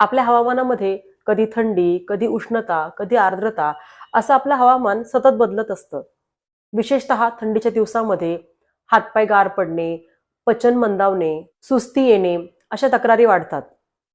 आपल्या हवामानामध्ये कधी थंडी कधी उष्णता कधी आर्द्रता असं आपलं हवामान सतत बदलत असतं. विशेषतः थंडीच्या दिवसामध्ये हातपाय गार पडणे पचन मंदावणे सुस्ती येणे अशा तक्रारी वाढतात.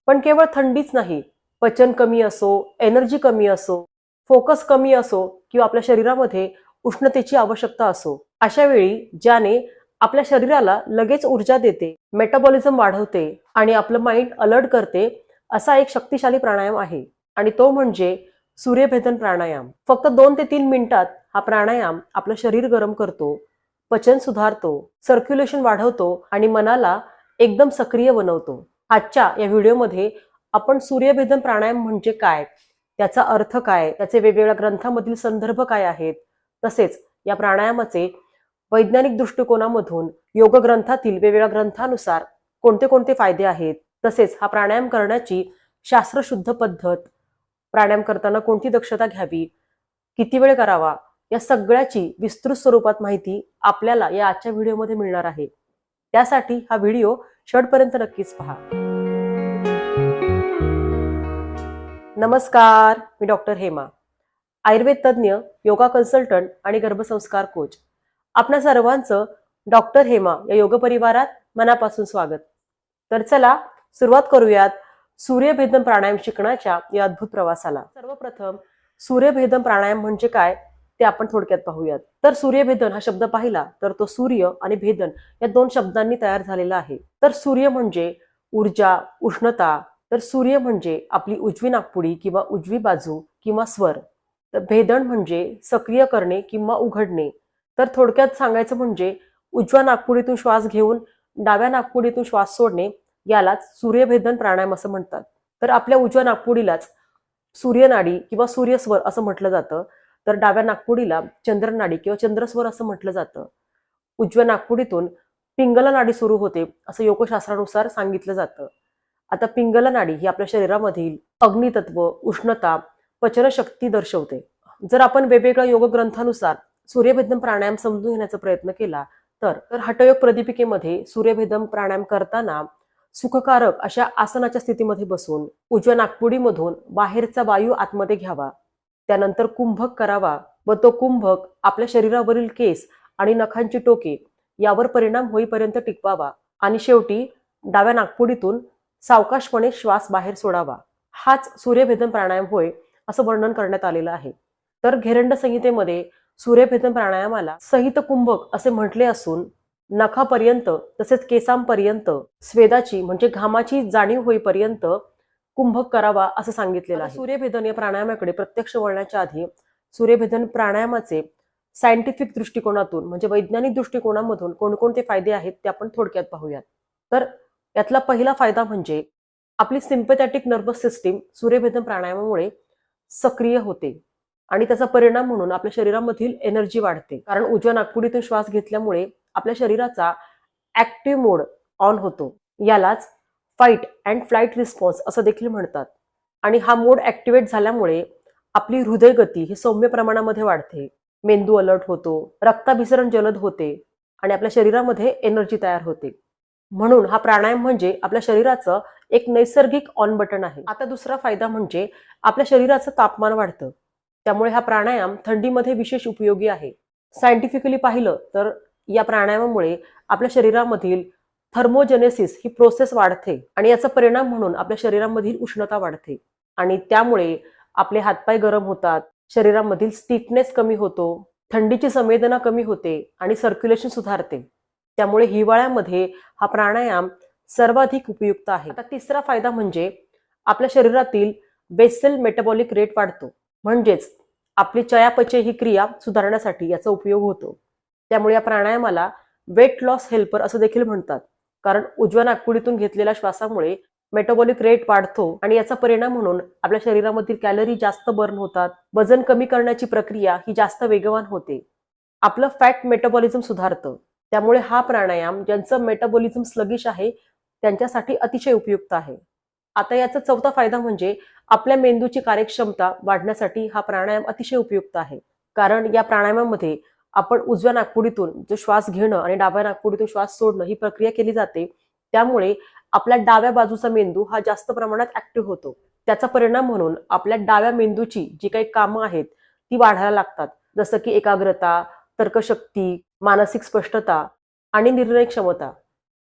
पण केवळ थंडीच नाही पचन कमी असो एनर्जी कमी असो फोकस कमी असो किंवा आपल्या शरीरामध्ये उष्णतेची आवश्यकता असो अशा वेळी ज्याने आपल्या शरीराला लगेच ऊर्जा देते मेटाबॉलिझम वाढवते आणि आपलं माइंड अलर्ट करते असा एक शक्तिशाली प्राणायाम आहे. आणि तो म्हणजे सूर्यभेदन प्राणायाम. फक्त दोन ते तीन मिनिटात हा प्राणायाम आपलं शरीर गरम करतो पचन सुधारतो सर्क्युलेशन वाढवतो आणि मनाला एकदम सक्रिय बनवतो. आजच्या या व्हिडिओमध्ये आपण सूर्यभेदन प्राणायाम म्हणजे काय त्याचा अर्थ काय त्याचे वेगवेगळ्या ग्रंथामधील संदर्भ काय आहेत तसेच या प्राणायामाचे वैज्ञानिक दृष्टिकोनामधून योग ग्रंथातील वेगवेगळ्या ग्रंथानुसार कोणते कोणते फायदे आहेत तसेच हा प्राणायाम करण्याची शास्त्रशुद्ध पद्धत प्राणायाम करताना कोणती दक्षता घ्यावी किती वेळ करावा या सगळ्याची विस्तृत स्वरूपात माहिती आपल्याला या आजच्या व्हिडिओमध्ये मिळणार आहे. त्यासाठी हा व्हिडिओ शेवटपर्यंत नक्कीच पहा. नमस्कार मी डॉक्टर हेमा आयुर्वेद तज्ज्ञ योगा कन्सल्टंट आणि गर्भसंस्कार कोच. आपणा सर्वांचं डॉक्टर हेमा या योग परिवारात मनापासून स्वागत. तर चला सुरुवात करूयात सूर्यभेदन प्राणायाम शिकण्याच्या या अद्भुत प्रवासाला. सर्वप्रथम सूर्यभेदन प्राणायाम म्हणजे काय ते आपण थोडक्यात पाहूयात. तर सूर्यभेदन हा शब्द पाहिला तर तो सूर्य आणि भेदन या दोन शब्दांनी तयार झालेला आहे. तर सूर्य म्हणजे ऊर्जा उष्णता तर सूर्य म्हणजे आपली उजवी नागपुडी किंवा उजवी बाजू किंवा स्वर. तर भेदन म्हणजे सक्रिय करणे किंवा उघडणे. तर थोडक्यात सांगायचं म्हणजे उजव्या नागपुडीतून श्वास घेऊन डाव्या नागपुडीतून श्वास सोडणे यालाच सूर्यभेदन प्राणायाम असं म्हणतात. तर आपल्या उजव्या नागपुडीलाच सूर्यनाडी किंवा सूर्यस्वर असं म्हटलं जातं. तर डाव्या नागपुडीला चंद्रनाडी किंवा चंद्रस्वर असं म्हटलं जातं. उजव्या नागपुडीतून पिंगला नाडी सुरू होते असं योगशास्त्रानुसार सांगितलं जातं. आता पिंगला नाडी ही आपल्या शरीरामधील अग्नितत्व उष्णता पचनशक्ती दर्शवते. जर आपण वेगवेगळ्या योग ग्रंथानुसार सूर्यभेदन प्राणायाम समजून घेण्याचा प्रयत्न केला तर तर हटयोग प्रदीपिकेमध्ये सूर्यभेदन प्राणायाम करताना सुखकारक अशा आसनाच्या स्थितीमध्ये बसून उजव्या नागपुडीमधून बाहेरचा वायू आतमध्ये घ्यावा. त्यानंतर कुंभक करावा व तो कुंभक आपल्या शरीरावरील केस आणि नखांची टोके यावर परिणाम होईपर्यंत टिकवावा आणि शेवटी डाव्या नागपुडीतून सावकाशपणे श्वास बाहेर सोडावा. हाच सूर्यभेदन प्राणायाम होय असं वर्णन करण्यात आलेलं आहे. तर घेरंड संहितेमध्ये सूर्यभेदन प्राणायामाला सहित कुंभक असे म्हटले असून नखापर्यंत तसेच केसांपर्यंत स्वेदाची म्हणजे घामाची जाणीव होईपर्यंत कुंभक करावा असं सांगितलेलं आहे. सूर्यभेदन या प्राणायामाकडे प्रत्यक्ष वळण्याच्या आधी सूर्यभेदन प्राणायामाचे सायंटिफिक दृष्टिकोनातून म्हणजे वैज्ञानिक दृष्टिकोनामधून कोणकोणते फायदे आहेत ते आपण थोडक्यात पाहूयात. तर यातला पहिला फायदा म्हणजे आपली सिम्पथॅटिक नर्वस सिस्टीम सूर्यभेदन प्राणायामामुळे सक्रिय होते आणि त्याचा परिणाम म्हणून आपल्या शरीरामधील एनर्जी वाढते. कारण उजव्या नागपुडीतून श्वास घेतल्यामुळे आपल्या शरीराचा ऍक्टिव्ह मोड ऑन होतो. यालाच फाईट अँड फ्लाईट रिस्पॉन्स असं देखील म्हणतात. आणि हा मोड ऍक्टिव्हेट झाल्यामुळे आपली हृदय गती ही सौम्य प्रमाणामध्ये वाढते. मेंदू अलर्ट होतो रक्ताभिसरण जलद होते आणि आपल्या शरीरामध्ये एनर्जी तयार होते. म्हणून हा प्राणायाम म्हणजे आपल्या शरीराचं एक नैसर्गिक ऑन बटन आहे. आता दुसरा फायदा म्हणजे आपल्या शरीराचं तापमान वाढतं. त्यामुळे हा प्राणायाम थंडीमध्ये विशेष उपयोगी आहे. सायंटिफिकली पाहिलं तर या प्राणायामामुळे आपल्या शरीरामधील थर्मोजेनेसिस ही प्रोसेस वाढते आणि याचा परिणाम म्हणून आपल्या शरीरामधील उष्णता वाढते. आणि त्यामुळे आपले हातपाय गरम होतात शरीरामधील स्टिफनेस कमी होतो थंडीची संवेदना कमी होते आणि सर्क्युलेशन सुधारते. त्यामुळे हिवाळ्यामध्ये हा प्राणायाम सर्वाधिक उपयुक्त आहे. आता तिसरा फायदा म्हणजे आपल्या शरीरातील बेसल मेटाबॉलिक रेट वाढतो. म्हणजेच आपली चयापचय ही क्रिया सुधारण्यासाठी याचा उपयोग होतो. त्यामुळे या प्राणायामाला वेट लॉस हेल्पर असं देखील म्हणतात. कारण उजव्या नागपुडीतून घेतलेल्या श्वासामुळे मेटाबॉलिक रेट वाढतो आणि याचा परिणाम म्हणून आपल्या शरीरामधील कॅलरी जास्त बर्न होतात. वजन कमी करण्याची प्रक्रिया ही जास्त वेगवान होते. आपलं फॅट मेटाबॉलिझम सुधारतं. त्यामुळे हा प्राणायाम ज्यांचं मेटाबॉलिझम स्लगिश आहे त्यांच्यासाठी अतिशय उपयुक्त आहे. आता याचा चौथा फायदा म्हणजे आपल्या मेंदूची कार्यक्षमता वाढण्यासाठी हा प्राणायाम अतिशय उपयुक्त आहे. कारण या प्राणायामामध्ये आपण उजव्या नागपुडीतून जो श्वास घेणं आणि डाव्या नागपुडीतून श्वास सोडणं ही प्रक्रिया केली जाते त्यामुळे आपल्या डाव्या बाजूचा मेंदू हा जास्त प्रमाणात ऍक्टिव्ह होतो. त्याचा परिणाम म्हणून आपल्या डाव्या मेंदूची जी काही कामं आहेत ती वाढायला लागतात. जसं की एकाग्रता तर्कशक्ती मानसिक स्पष्टता आणि निर्णय क्षमता.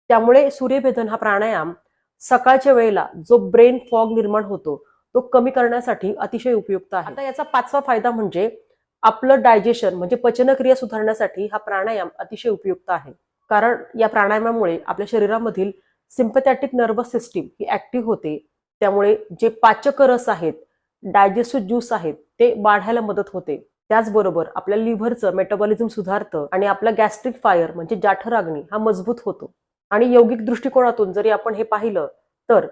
त्यामुळे सूर्यभेदन हा प्राणायाम सकाळच्या वेळेला जो ब्रेन फॉग निर्माण होतो तो कमी करण्यासाठी अतिशय उपयुक्त आहे. आता याचा पाचवा फायदा म्हणजे आपलं डायजेशन म्हणजे पचनक्रिया सुधारण्यासाठी हा प्राणायाम अतिशय उपयुक्त आहे. कारण या प्राणायामामुळे आपल्या शरीरामधील सिम्पथॅटिक नर्वस सिस्टीम ही ऍक्टिव्ह होते. त्यामुळे जे पाचक रस आहेत डायजेस्टिव्ह ज्यूस आहेत ते वाढायला मदत होते. त्याचबरोबर आपल्या लिव्हरचं मेटाबॉलिझम सुधारतं आणि आपला गॅस्ट्रिक फायर म्हणजे जाठराग्नी हा मजबूत होतो. आणि यौगिक दृष्टिकोनातून जरी आपण हे पाहिलं तर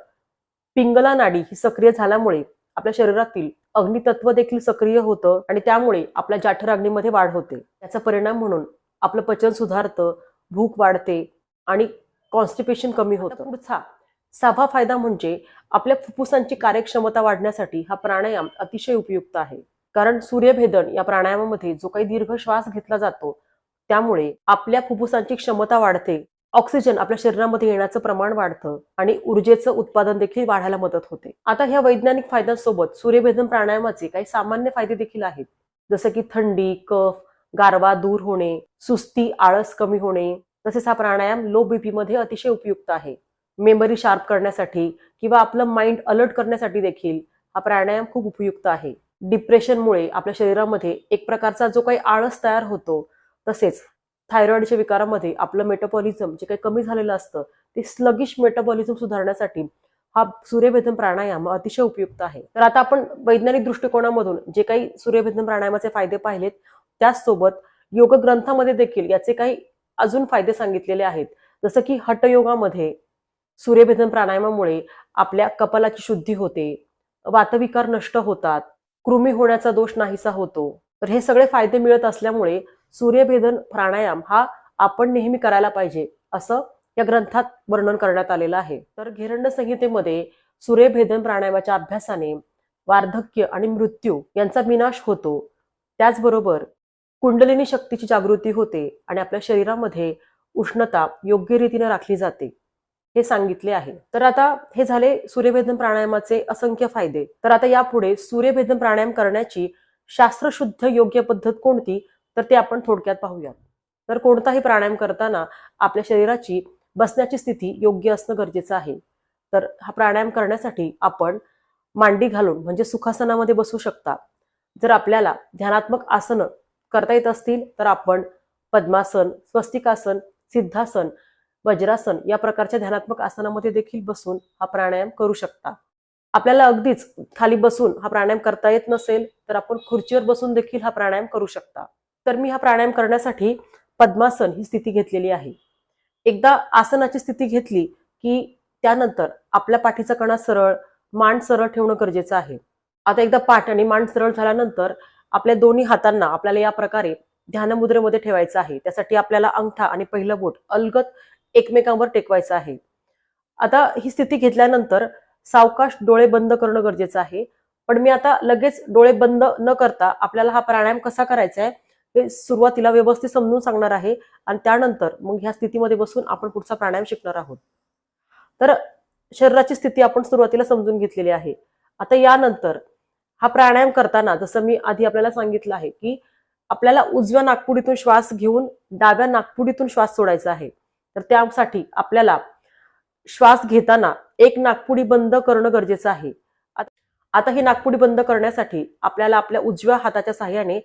पिंगला नाडी ही सक्रिय झाल्यामुळे आपल्या शरीरातील अग्नितत्व देखील सक्रिय होतं आणि त्यामुळे आपल्या जाठराग्नीमध्ये वाढ होते. त्याचा परिणाम म्हणून आपलं पचन सुधारतं भूक वाढते आणि कॉन्स्टिपेशन कमी होतं. पुढचा. सहावा फायदा म्हणजे आपल्या फुफ्फुसांची कार्यक्षमता वाढण्यासाठी हा प्राणायाम अतिशय उपयुक्त आहे. कारण सूर्यभेदन या प्राणायामामध्ये जो काही दीर्घ श्वास घेतला जातो त्यामुळे आपल्या फुफ्फुसांची क्षमता वाढते ऑक्सिजन आपल्या शरीरामध्ये येण्याचं प्रमाण वाढतं आणि ऊर्जेचं उत्पादन देखील वाढायला मदत होते. आता ह्या वैज्ञानिक फायद्यांसोबत सूर्यभेदन प्राणायामाचे काही सामान्य फायदे देखील आहेत. जसं की थंडी कफ गारवा दूर होणे सुस्ती आळस कमी होणे तसेच हा प्राणायाम लो बीपी मध्ये अतिशय उपयुक्त आहे. मेमरी शार्प करण्यासाठी किंवा आपलं माइंड अलर्ट करण्यासाठी देखील हा प्राणायाम खूप उपयुक्त आहे. डिप्रेशनमुळे आपल्या शरीरामध्ये एक प्रकारचा जो काही आळस तयार होतो तसेच थायरॉईडच्या विकारामध्ये आपलं मेटाबॉलिझम जे काही कमी झालेलं असतं ते स्लगिश मेटाबॉलिझम सुधारण्यासाठी हा सूर्यभेदन प्राणायाम अतिशय उपयुक्त आहे. तर आता आपण वैज्ञानिक दृष्टिकोनामधून जे काही सूर्यभेदन प्राणायामाचे फायदे पाहिलेत त्याचसोबत योग ग्रंथामध्ये देखील याचे काही अजून फायदे सांगितलेले आहेत. जसं की हटयोगामध्ये सूर्यभेदन प्राणायामामुळे आपल्या कपालाची शुद्धी होते वातविकार नष्ट होतात कृमी होण्याचा दोष नाहीसा होतो. तर हे सगळे फायदे मिळत असल्यामुळे सूर्यभेदन प्राणायाम हा आपण नेहमी करायला पाहिजे असं या ग्रंथात वर्णन करण्यात आलेलं आहे. तर घेरंड संहितेमध्ये सूर्यभेदन प्राणायामाच्या अभ्यासाने वार्धक्य आणि मृत्यू यांचा विनाश होतो. त्याचबरोबर कुंडलिनी शक्तीची जागृती होते आणि आपल्या शरीरामध्ये उष्णता योग्य रीतीने राखली जाते हे सांगितले आहे. तर आता हे झाले सूर्यभेदन प्राणायामाचे असंख्य फायदे. तर आता यापुढे सूर्यभेदन प्राणायाम करण्याची शास्त्रशुद्ध योग्य पद्धत कोणती? तर ते आपण थोडक्यात पाहूयात. तर कोणताही प्राणायाम करताना आपल्या शरीराची बसण्याची स्थिती योग्य असणं गरजेचं आहे. तर हा प्राणायाम करण्यासाठी आपण मांडी घालून म्हणजे सुखासनामध्ये बसू शकता. जर आपल्याला ध्यानात्मक आसनं करता येत असतील तर आपण पद्मासन स्वस्तिकासन सिद्धासन वज्रासन या प्रकारच्या ध्यानात्मक आसनामध्ये देखील बसून हा प्राणायाम करू शकता. आपल्याला अगदीच खाली बसून हा प्राणायाम करता येत नसेल तर आपण खुर्चीवर बसून देखील हा प्राणायाम करू शकता. तर मी हा प्राणायाम करण्यासाठी पद्मासन ही स्थिती घेतलेली आहे. एकदा आसनाची स्थिती घेतली की त्यानंतर आपल्या पाठीचा कणा सरळ मान सरळ ठेवणं गरजेचं आहे. आता एकदा पाठ आणि मान सरळ झाल्यानंतर आपल्या दोन्ही हातांना आपल्याला या प्रकारे ध्यानमुद्रेमध्ये ठेवायचं आहे. त्यासाठी आपल्याला अंगठा आणि पहिलं बोट अलगत एकमेकांवर टेकवायचं आहे. आता ही स्थिती घेतल्यानंतर सावकाश डोळे बंद करणं गरजेचं आहे. पण मी आता लगेच डोळे बंद न करता आपल्याला हा प्राणायाम कसा करायचा आहे सुरुवातीला व्यवस्थित समजून सांगणार आहे आणि त्यानंतर मग ह्या स्थितीमध्ये बसून आपण पुढचा प्राणायाम शिकणार आहोत. तर शरीराची स्थिती आपण सुरुवातीला समजून घेतलेली आहे. आता यानंतर हा प्राणायाम करताना जसं मी आधी आपल्याला सांगितलं आहे की आपल्याला उजव्या नागपुडीतून श्वास घेऊन डाव्या नागपुडीतून श्वास सोडायचा आहे. तर त्यासाठी आपल्याला श्वास घेताना एक नागपुडी बंद करणं गरजेचं आहे. आता ही नागपुडी बंद करण्यासाठी आपल्याला आपल्या उजव्या हाताच्या साह्याने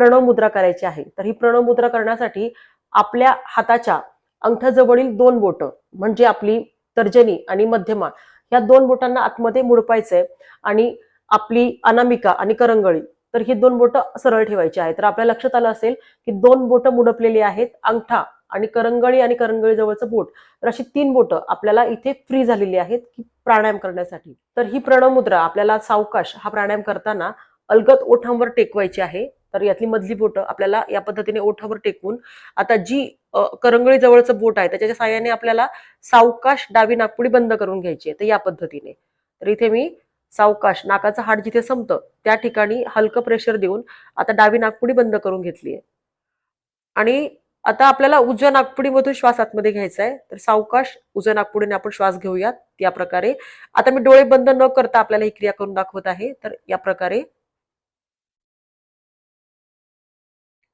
प्रणव मुद्रा करायची आहे. तर ही प्रणव मुद्रा करण्यासाठी आपल्या हाताच्या अंगठ्याजवळील दोन बोट म्हणजे आपली तर्जनी आणि मध्यमा या दोन बोटांना आतमध्ये मुडपायचंय आणि आपली अनामिका आणि करंगळी तर ही दोन बोट सरळ ठेवायची आहे तर आपल्या लक्षात आलं असेल की दोन बोट मुडपलेली आहेत अंगठा आणि करंगळी आणि करंगळी जवळचं बोट. तर अशी तीन बोट आपल्याला इथे फ्री झालेली आहेत की प्राणायाम करण्यासाठी. तर ही प्रणव मुद्रा आपल्याला सावकाश हा प्राणायाम करताना अलगत ओठांवर टेकवायची आहे तर यातली मधली बोट आपल्याला या पद्धतीने ओठावर टेकवून आता जी करंगळी जवळचं बोट आहे त्याच्या साहाय्याने आपल्याला सावकाश डावी नागपुडी बंद करून घ्यायची आहे तर या पद्धतीने. तर इथे मी सावकाश नाकाचं हाड जिथे संपतं त्या ठिकाणी हलकं प्रेशर देऊन आता डावी नागपुडी बंद करून घेतली आहे. आणि आता आपल्याला उजव्या नागपुडीमधून श्वास आतमध्ये घ्यायचा आहे तर सावकाश उजव्या नागपुडीने आपण श्वास घेऊयात या प्रकारे. आता मी डोळे बंद न करता आपल्याला ही क्रिया करून दाखवत आहे तर या प्रकारे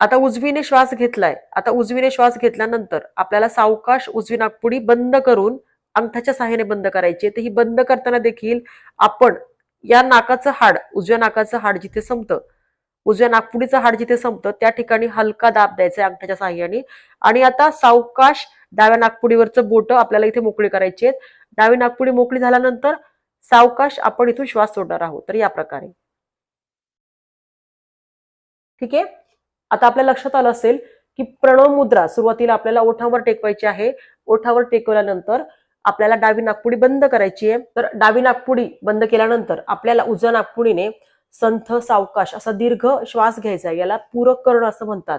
आता उजवीने श्वास घेतलाय. आता उजवीने श्वास घेतल्यानंतर आपल्याला सावकाश उजवी नागपुडी बंद करून अंगठाच्या सहाय्याने बंद करायची. तर ही बंद करताना देखील आपण या नाकाचं हाड उजव्या नाकाचं हाड जिथे संपतं उजव्या नागपुडीचं हाड जिथे संपतं त्या ठिकाणी हलका दाब द्यायचा आहे अंगठाच्या सहाय्याने. आणि आता सावकाश डाव्या नागपुडीवरचं बोट आपल्याला इथे मोकळी करायची आहेत. डावी नागपुडी मोकळी झाल्यानंतर सावकाश आपण इथून श्वास सोडणार आहोत. तर या प्रकारे. ठीक आहे? आता आपल्या लक्षात आलं असेल की प्रणव मुद्रा सुरुवातीला आपल्याला ओठावर टेकवायची आहे. ओठावर टेकवल्यानंतर आपल्याला डावी नागपुडी बंद करायची आहे. तर डावी नागपुडी बंद केल्यानंतर आपल्याला उजव्या नागपुडीने संथ सावकाश असा दीर्घ श्वास घ्यायचा आहे. याला पूरक करणं असं म्हणतात.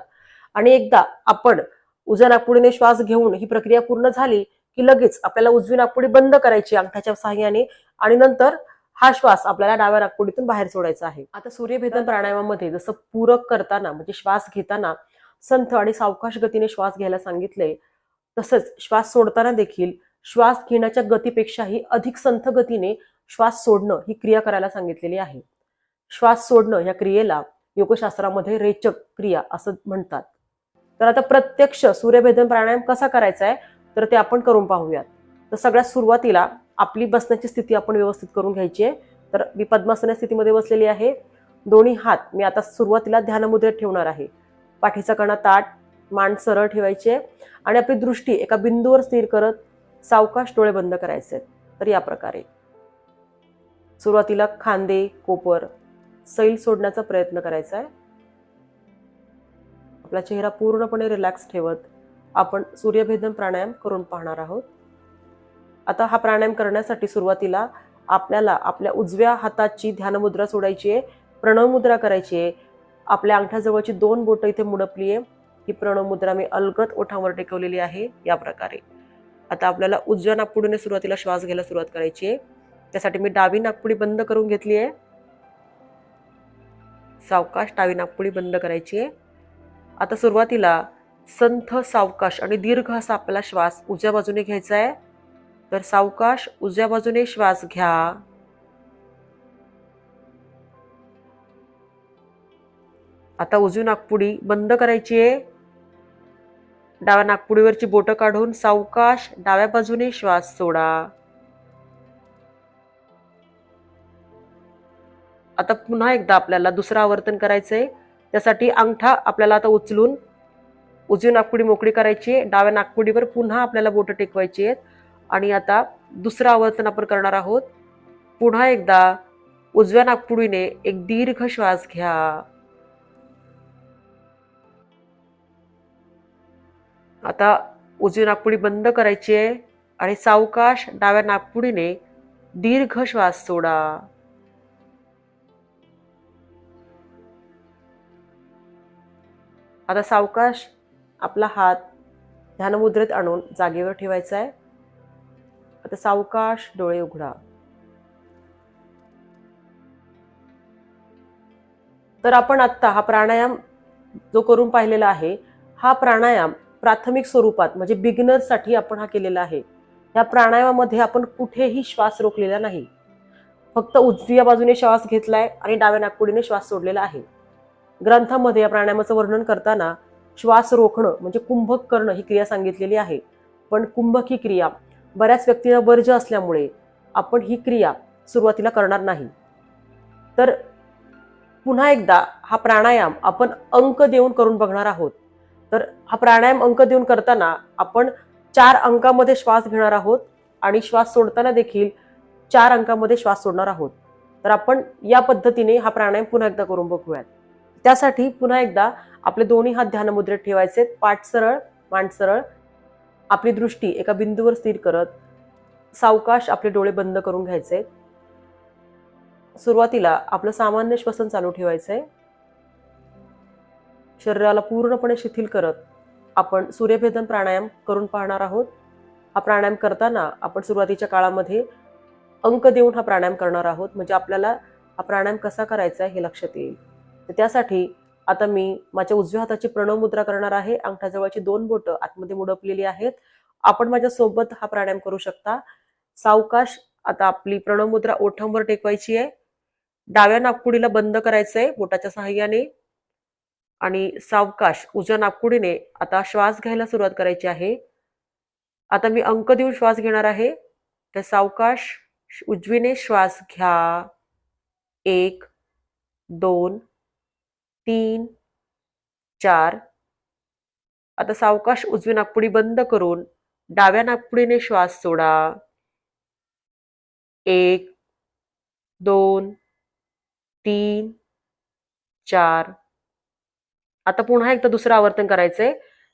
आणि एकदा आपण उजव्या नागपुडीने श्वास घेऊन ही प्रक्रिया पूर्ण झाली की लगेच आपल्याला उजवी नागपुडी बंद करायची अंगठ्याच्या सहाय्याने. आणि नंतर हा श्वास आपल्याला डाव्या नागपुडीतून बाहेर सोडायचा आहे. आता सूर्यभेदन प्राणायामामध्ये जसं पूरक करताना म्हणजे श्वास घेताना संथ आणि सावकाश गतीने श्वास घ्यायला सांगितले तसंच श्वास सोडताना देखील श्वास घेण्याच्या गतीपेक्षाही अधिक संथ गतीने श्वास सोडणं ही क्रिया करायला सांगितलेली आहे. श्वास सोडणं या क्रियेला योगशास्त्रामध्ये रेचक क्रिया असं म्हणतात. तर आता प्रत्यक्ष सूर्यभेदन प्राणायाम कसा करायचा आहे तर ते आपण करून पाहूयात. तर सगळ्यात सुरुवातीला आपली बसण्याची स्थिती आपण व्यवस्थित करून घ्यायची आहे. तर मी पद्मासन स्थितीमध्ये बसलेली आहे. दोन्ही हात मी आता सुरुवातीला ध्यानमुद्रेत ठेवणार आहे. पाठीचा कणा ताट मान सरळ ठेवायचे आणि आपली दृष्टी एका बिंदूवर स्थिर करत सावकाश डोळे बंद करायचे आहेत. तर या प्रकारे. सुरुवातीला खांदे कोपर सैल सोडण्याचा प्रयत्न करायचा आहे. आपला चेहरा पूर्णपणे रिलॅक्स ठेवत आपण सूर्यभेदन प्राणायाम करून पाहणार आहोत. आता हा प्राणायाम करण्यासाठी सुरुवातीला आपल्याला आपल्या उजव्या हाताची ध्यानमुद्रा सोडायची आहे प्रणव मुद्रा करायची आहे. आपल्या अंगठ्याजवळची दोन बोटं इथे मुडपली आहे. ही प्रणव मुद्रा मी अलगत ओठांवर टेकवलेली आहे या प्रकारे. आता आपल्याला उजव्या नागपुडीने सुरुवातीला श्वास घ्यायला सुरुवात करायची आहे. त्यासाठी मी डावी नागपुडी बंद करून घेतली आहे. सावकाश डावी नागपुडी बंद करायची आहे. आता सुरुवातीला संथ सावकाश आणि दीर्घ असा आपला श्वास उजव्या बाजूने घ्यायचा आहे. तर सावकाश उजव्या बाजूने श्वास घ्या. आता उजवी नागपुडी बंद करायची आहे. डाव्या नागपुडीवरची बोटं काढून सावकाश डाव्या बाजूने श्वास सोडा. आता पुन्हा एकदा आपल्याला दुसरं आवर्तन करायचंय. त्यासाठी अंगठा आपल्याला आता उचलून उजवी नागपुडी मोकळी करायची आहे. डाव्या नागपुडीवर पुन्हा आपल्याला बोटं टेकवायची आहेत. आणि आता दुसरं आवर्तन आपण करणार आहोत. पुन्हा एकदा उजव्या नागपुडीने एक दीर्घ श्वास घ्या. आता उजवी नागपुडी बंद करायची आहे आणि सावकाश डाव्या नागपुडीने दीर्घ श्वास सोडा. आता सावकाश आपला हात ध्यानमुद्रेत आणून जागेवर ठेवायचा आहे. आता सावकाश डोळे उघडा. तर आपण आत्ता हा प्राणायाम जो करून पाहिलेला आहे हा प्राणायाम प्राथमिक स्वरूपात म्हणजे बिगिनरसाठी आपण हा केलेला आहे. या प्राणायामामध्ये आपण कुठेही श्वास रोखलेला नाही. फक्त उजव्या बाजूने श्वास घेतलाय आणि डाव्या नागपुडीने श्वास सोडलेला आहे. ग्रंथामध्ये या प्राणायामाचं वर्णन करताना श्वास रोखणं म्हणजे कुंभक करणं ही क्रिया सांगितलेली आहे. पण कुंभक ही क्रिया बऱ्याच व्यक्तींना वर्ज्य असल्यामुळे आपण ही क्रिया सुरुवातीला करणार नाही. तर पुन्हा एकदा हा प्राणायाम आपण अंक देऊन करून बघणार आहोत. तर हा प्राणायाम अंक देऊन करताना आपण चार अंकामध्ये श्वास घेणार आहोत आणि श्वास सोडताना देखील चार अंकामध्ये श्वास सोडणार आहोत. तर आपण या पद्धतीने हा प्राणायाम पुन्हा एकदा करून बघूयात. त्यासाठी पुन्हा एकदा आपले दोन्ही हात ध्यानमुद्रेत ठेवायचे पाठ सरळ मान सरळ. आपली दृष्टी एका बिंदूवर स्थिर करत सावकाश आपले डोळे बंद करून घ्यायचे. सुरुवातीला आपलं सामान्य श्वसन चालू ठेवायचंय शरीराला पूर्णपणे शिथिल करत आपण सूर्यभेदन प्राणायाम करून पाहणार आहोत. हा प्राणायाम करताना आपण सुरुवातीच्या काळामध्ये अंक देऊन हा प्राणायाम करणार आहोत. म्हणजे आपल्याला हा प्राणायाम कसा करायचा आहे हे लक्षात येईल. तर त्यासाठी आता मी माझ्या उजव्या हाताची प्रणव मुद्रा करणार आहे. अंगठाजवळची दोन बोटं आतमध्ये मुडपलेली आहेत. आपण माझ्या सोबत हा प्राणायाम करू शकता. सावकाश आता आपली प्रणव मुद्रा ओठांवर टेकवायची आहे. डाव्या नागपुडीला बंद करायचंय बोटाच्या सहाय्याने. आणि सावकाश उजव्या नागपुडीने आता श्वास घ्यायला सुरुवात करायची आहे. आता मी अंक देऊन श्वास घेणार आहे. तर सावकाश उजवीने श्वास घ्या. एक दोन तीन चार. आता सावकाश उजवी नागपुडी बंद करून डाव्या नागपुडीने श्वास सोडा. एक दोन तीन चार. आता पुन्हा एकदा दुसरं आवर्तन करायचंय.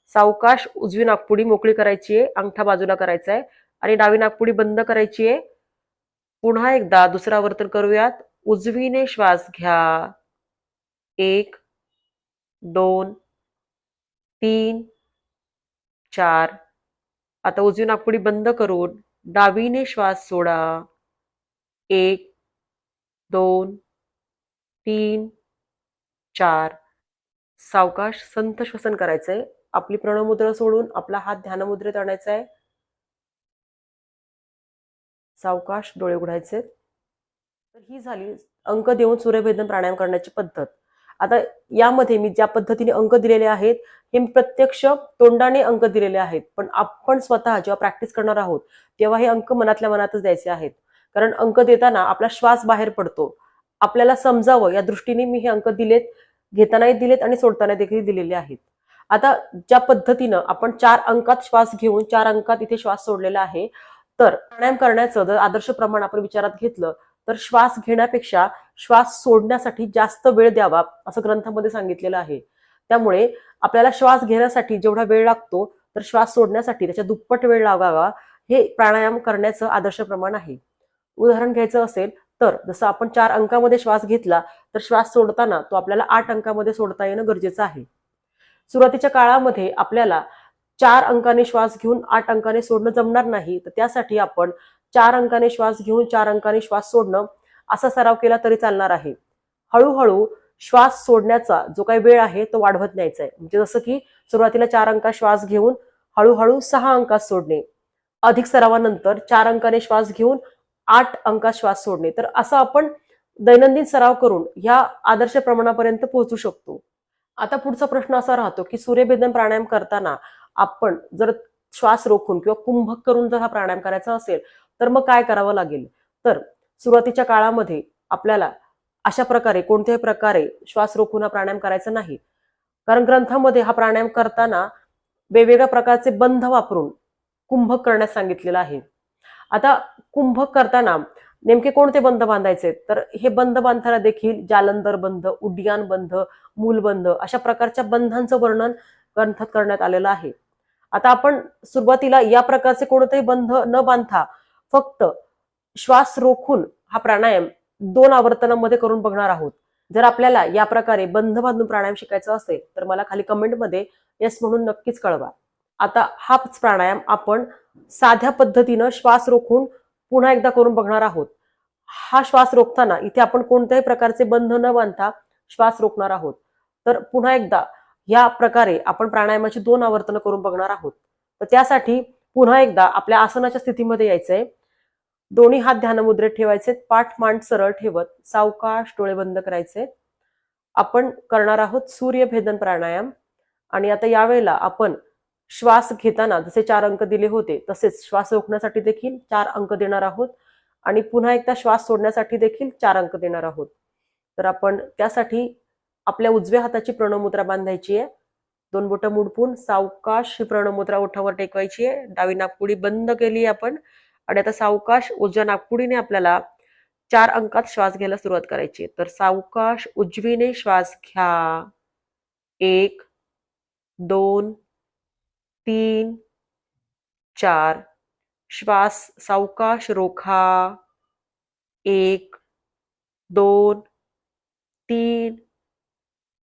सावकाश उजवी नागपुडी मोकळी करायची आहे अंगठा बाजूला करायचा आहे आणि डावी नागपुडी बंद करायची आहे पुन्हा एकदा दुसरं आवर्तन करूयात. उजवीने श्वास घ्या. एक दोन तीन चार. आता उजवी नागपुडी बंद करून डावीने श्वास सोडा. एक दोन तीन चार. सावकाश संत श्वसन करायचंय. आपली प्रणमुद्रा सोडून आपला हात ध्यानमुद्रेत आणायचा आहे सावकाश डोळे उघडायचे तर ही झाली अंक देऊन सूर्यभेदन प्राणायाम करण्याची पद्धत. आता यामध्ये मी ज्या पद्धतीने अंक दिलेले आहेत हे प्रत्यक्ष तोंडाने अंक दिलेले आहेत. पण आपण स्वतः जेव्हा प्रॅक्टिस करणार आहोत तेव्हा हे अंक मनातल्या मनातच द्यायचे आहेत. कारण अंक देताना आपला श्वास बाहेर पडतो. आपल्याला समजावं या दृष्टीने मी हे अंक दिलेत घेतानाही दिलेत आणि सोडताना देखील दिलेले आहेत. आता ज्या पद्धतीनं आपण चार अंकात श्वास घेऊन चार अंकात इथे श्वास सोडलेला आहे तर प्राणायाम करण्याचं जर आदर्श प्रमाण आपण विचारात घेतलं तर श्वास घेण्यापेक्षा श्वास सोडण्यासाठी जास्त वेळ द्यावा असं ग्रंथामध्ये सांगितलेलं आहे. त्यामुळे आपल्याला श्वास घेण्यासाठी जेवढा वेळ लागतो तर श्वास सोडण्यासाठी त्याच्या दुप्पट वेळ लागावा हे प्राणायाम करण्याचं आदर्श प्रमाण आहे. उदाहरण घ्यायचं असेल तर जसं आपण चार अंकामध्ये श्वास घेतला तर श्वास सोडताना तो आपल्याला आठ अंकामध्ये सोडता येणं गरजेचं आहे. सुरुवातीच्या काळामध्ये आपल्याला चार अंकाने श्वास घेऊन आठ अंकाने सोडणं जमणार नाही तर त्यासाठी आपण चार अंकाने श्वास घेऊन चार अंकाने श्वास सोडणं असा सराव केला तरी चालणार आहे. हळूहळू श्वास सोडण्याचा जो काही वेळ आहे तो वाढवत न्यायचा आहे. म्हणजे जसं की सुरुवातीला चार अंका श्वास घेऊन हळूहळू सहा अंकात सोडणे. अधिक सरावानंतर चार अंकाने श्वास घेऊन आठ अंकात श्वास सोडणे. तर असं आपण दैनंदिन सराव करून ह्या आदर्श प्रमाणापर्यंत पोहोचू शकतो. आता पुढचा प्रश्न असा राहतो की सूर्यभेदन प्राणायाम करताना आपण जर श्वास रोखून किंवा कुंभक करून जर हा प्राणायाम करायचा असेल तर मग काय करावं लागेल? तर सुरुवातीच्या काळामध्ये आपल्याला अशा प्रकारे कोणत्याही प्रकारे श्वास रोखून प्राणायाम करायचा नाही. कारण ग्रंथामध्ये हा प्राणायाम करताना वेगवेगळ्या प्रकारचे बंध वापरून कुंभक करण्यास सांगितलेलं आहे. आता कुंभक करताना नेमके कोणते बंध बांधायचे? तर हे बंध बांधताना देखील जालंधर बंध उड्डाण बंध मूलबंध अशा प्रकारच्या बंधांचं वर्णन ग्रंथात करण्यात आलेलं आहे. आता आपण सुरुवातीला या प्रकारचे कोणतेही बंध न बांधता फक्त श्वास रोखून हा प्राणायाम दोन आवर्तनामध्ये करून बघणार आहोत. जर आपल्याला या प्रकारे बंध बांधून प्राणायाम शिकायचा असेल तर मला खाली कमेंटमध्ये येस म्हणून नक्कीच कळवा. आता हाच प्राणायाम आपण साध्या पद्धतीनं श्वास रोखून पुन्हा एकदा करून बघणार आहोत. हा श्वास रोखताना इथे आपण कोणत्याही प्रकारचे बंध न बांधता श्वास रोखणार आहोत. तर पुन्हा एकदा या प्रकारे आपण प्राणायामाची दोन आवर्तनं करून बघणार आहोत. तर त्यासाठी पुन्हा एकदा आपल्या आसनाच्या स्थितीमध्ये यायचंय. दोन्ही हात ध्यानमुद्रेत ठेवायचे पाठ मांड सरळ ठेवत सावकाश डोळे बंद करायचे. आपण करणार आहोत सूर्यभेदन प्राणायाम. आणि आता यावेळेला आपण श्वास घेताना जसे चार अंक दिले होते तसेच श्वास रोखण्यासाठी देखील चार अंक देणार आहोत. आणि पुन्हा एकदा श्वास सोडण्यासाठी देखील चार अंक देणार आहोत. तर आपण त्यासाठी आपल्या उजव्या हाताची प्रणवमुद्रा बांधायची आहे. दोन बोटं मुडपून सावकाश ही प्रणवमुद्रा ओठावर टेकवायची आहे. डावी नागपुडी बंद केली आपण. आणि आता सावकाश उजव्या नागपुडीने आपल्याला चार अंकात श्वास घ्यायला सुरुवात करायची. आहे तर सावकाश उजवीने श्वास घ्या. एक दोन तीन चार. श्वास सावकाश रोखा. एक दोन तीन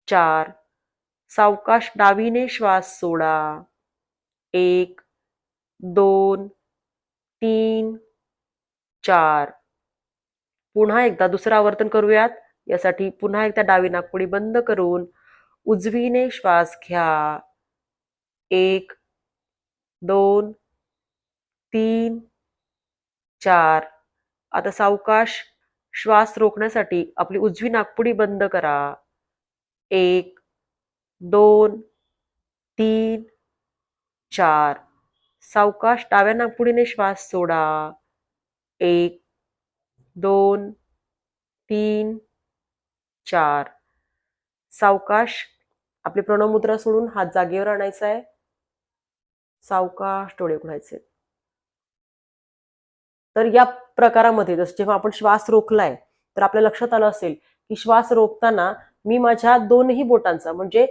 चार. सावकाश डावीने श्वास सोडा. एक दोन तीन चार. पुन्हा एकदा दुसरं आवर्तन करूयात. यासाठी पुन्हा एकदा डावी नागपुडी बंद करून उजवीने श्वास घ्या. एक दोन तीन चार. आता सावकाश श्वास रोखण्यासाठी आपली उजवी नाकपुडी बंद करा. एक दोन तीन चार. सावकाश डाव्या नागपुडीने श्वास सोडा. एक दोन तीन चार. सावकाश आपली प्रणवमुद्रा सोडून हात जागेवर आणायचा आहे. सावकाश डोळे उघडायचे. तर या प्रकारामध्ये जसं जेव्हा आपण श्वास रोखलाय तर आपल्या लक्षात आलं असेल की श्वास रोखताना मी माझ्या दोनही बोटांचा म्हणजे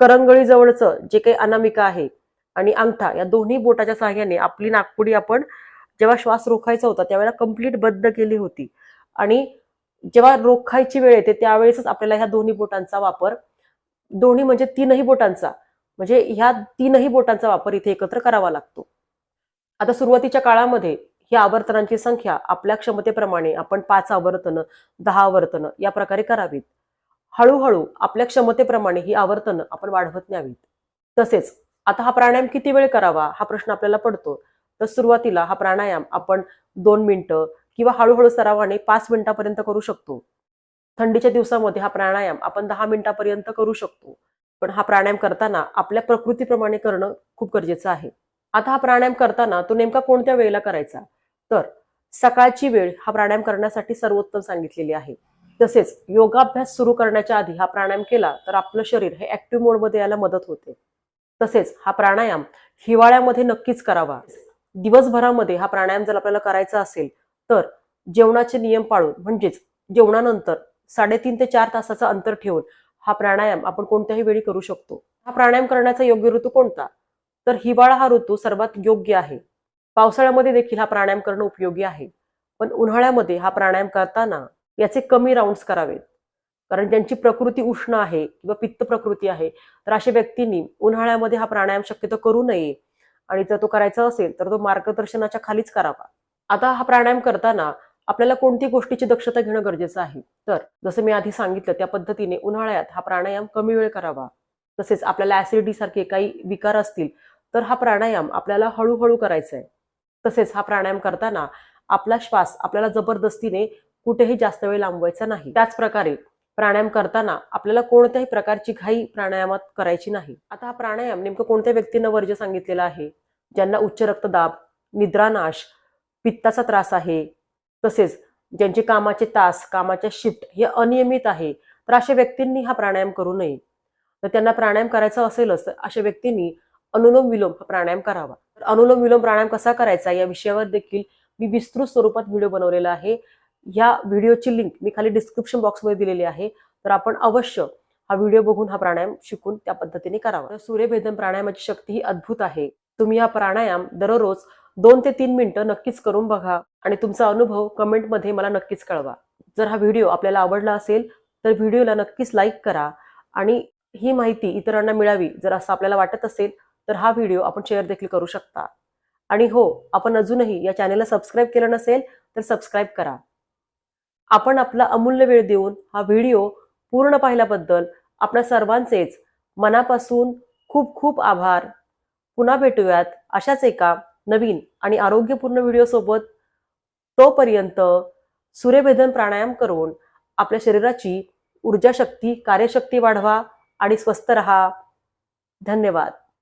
करंगळी जवळचं जे काही अनामिका आहे आणि अंगठा या दोन्ही बोटाच्या सहाय्याने आपली नागपुडी आपण जेव्हा श्वास रोखायचा होता त्यावेळेला कंप्लीट बद्ध केली होती. आणि जेव्हा रोखायची वेळ येते त्यावेळेसच आपल्याला ह्या दोन्ही बोटांचा वापर दोन्ही म्हणजे तीनही बोटांचा म्हणजे ह्या तीनही बोटांचा वापर इथे एकत्र करावा लागतो. आता सुरुवातीच्या काळामध्ये ही आवर्तनांची संख्या आपल्या क्षमतेप्रमाणे आपण पाच आवर्तनं दहा आवर्तनं या प्रकारे करावीत. हळूहळू आपल्या क्षमतेप्रमाणे ही आवर्तनं आपण वाढवत न्यावीत. तसेच आता हा प्राणायाम किती वेळ करावा हा प्रश्न आपल्याला पडतो. तर सुरुवातीला हा प्राणायाम आपण दोन मिनिटं किंवा हळूहळू सरावाने पाच मिनिटापर्यंत करू शकतो. थंडीच्या दिवसामध्ये हा प्राणायाम आपण दहा मिनिटापर्यंत करू शकतो. पण हा प्राणायाम करताना आपल्या प्रकृतीप्रमाणे करणं खूप गरजेचं आहे. आता हा प्राणायाम करताना तो नेमका कोणत्या वेळेला करायचा? तर सकाळची वेळ हा प्राणायाम करण्यासाठी सर्वोत्तम सांगितलेली आहे. तसेच योगाभ्यास सुरू करण्याच्या आधी हा प्राणायाम केला तर आपलं शरीर हे ऍक्टिव्ह मोडमध्ये यायला मदत होते. तसेच हा प्राणायाम हिवाळ्यामध्ये नक्कीच करावा. दिवसभरामध्ये हा प्राणायाम जर आपल्याला करायचा असेल तर जेवणाचे नियम पाळून म्हणजेच जेवणानंतर साडेतीन ते चार तासाचं अंतर ठेवून हा प्राणायाम आपण कोणत्याही वेळी करू शकतो. हा प्राणायाम करण्याचा योग्य ऋतू कोणता? तर हिवाळा हा ऋतू सर्वात योग्य आहे. पावसाळ्यामध्ये देखील हा प्राणायाम करणं उपयोगी आहे. पण उन्हाळ्यामध्ये हा प्राणायाम करताना याचे कमी राऊंड्स करावेत. कारण ज्यांची प्रकृती उष्ण आहे किंवा पित्त प्रकृती आहे तर अशा व्यक्तींनी उन्हाळ्यामध्ये हा प्राणायाम शक्यतो करू नये. आणि जर तो करायचा असेल तर तो मार्गदर्शनाच्या खालीच करावा. आता हा प्राणायाम करताना आपल्याला कोणती गोष्टीची दक्षता घेणं गरजेचं आहे? तर जसं मी आधी सांगितलं त्या पद्धतीने उन्हाळ्यात हा प्राणायाम कमी वेळ करावा. तसेच आपल्याला ऍसिडिटी सारखे काही विकार असतील तर हा प्राणायाम आपल्याला हळूहळू करायचा आहे तसेच हा प्राणायाम करताना आपला श्वास आपल्याला जबरदस्तीने कुठेही जास्त वेळ लांबवायचा नाही. त्याच प्रकारे प्राणायाम करताना आपल्याला कोणत्याही प्रकारची घाई प्राणायामात करायची नाही. आता हा प्राणायाम नेमकं कोणत्या व्यक्तींना वर्ज सांगितलेला आहे? ज्यांना उच्च रक्तदाब निद्रानाश पित्ताचा त्रास आहे तसेच ज्यांचे कामाचे तास कामाच्या शिफ्ट हे अनियमित आहे तर अशा व्यक्तींनी हा प्राणायाम करू नये. तर त्यांना प्राणायाम करायचा असेलच तर अशा व्यक्तींनी अनुलोम विलोम प्राणायाम करावा. तर अनुलोम विलोम प्राणायाम कसा करायचा या विषयावर देखील मी विस्तृत स्वरूपात व्हिडिओ बनवलेला आहे. या व्हिडिओची लिंक मी खाली डिस्क्रिप्शन बॉक्समध्ये दिलेली आहे. तर आपण अवश्य हा व्हिडिओ बघून हा प्राणायाम शिकून त्या पद्धतीने करावा. तर सूर्यभेदन प्राणायामाची शक्ती ही अद्भुत आहे. तुम्ही हा प्राणायाम दररोज दोन ते तीन मिनिटं नक्कीच करून बघा आणि तुमचा अनुभव कमेंटमध्ये मला नक्कीच कळवा. जर हा व्हिडिओ आपल्याला आवडला असेल तर व्हिडिओला नक्कीच लाईक करा आणि ही माहिती इतरांना मिळावी जर असं आपल्याला वाटत असेल तर हा व्हिडिओ आपण शेअर देखील करू शकता. आणि हो आपण अजूनही या चॅनेलला सबस्क्राईब केलं नसेल तर सबस्क्राईब करा. आपण आपला अमूल्य वेळ देऊन हा व्हिडिओ पूर्ण पाहिल्याबद्दल आपल्या सर्वांचेच मनापासून खूप खूप आभार. पुन्हा भेटूयात अशाच एका नवीन आणि आरोग्यपूर्ण व्हिडिओसोबत तोपर्यंत सूर्यभेदन प्राणायाम करून आपल्या शरीराची ऊर्जाशक्ती कार्यशक्ती वाढवा आणि स्वस्थ रहा. धन्यवाद.